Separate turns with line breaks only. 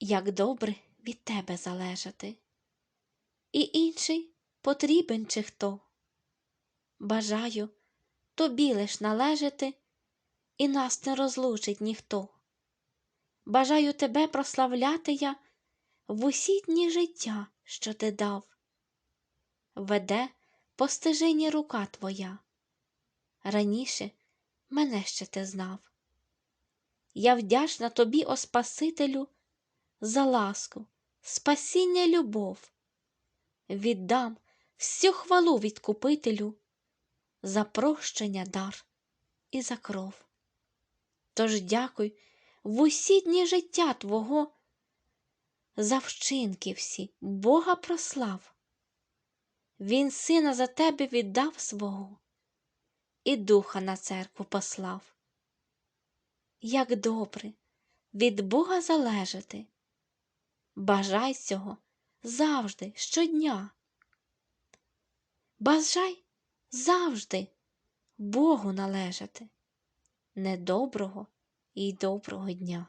як добре від тебе залежати. І інший потрібен чи хто. Бажаю тобі лиш належати, і нас не розлучить ніхто. Бажаю тебе прославляти я в усі дні життя, що ти дав. Веде по рука твоя. Раніше мене ще ти знав. Я вдячна тобі, о Спасителю, за ласку, спасіння, любов. Віддам всю хвалу відкупителю за прощення дар і за кров. Тож дякуй в усі дні життя Твого, за вчинки всі Бога прослав. Він сина за тебе віддав свого і духа на церкву послав. Як добре від Бога залежати, бажай цього завжди, щодня. Бажай завжди Богу належати, недоброго і доброго дня.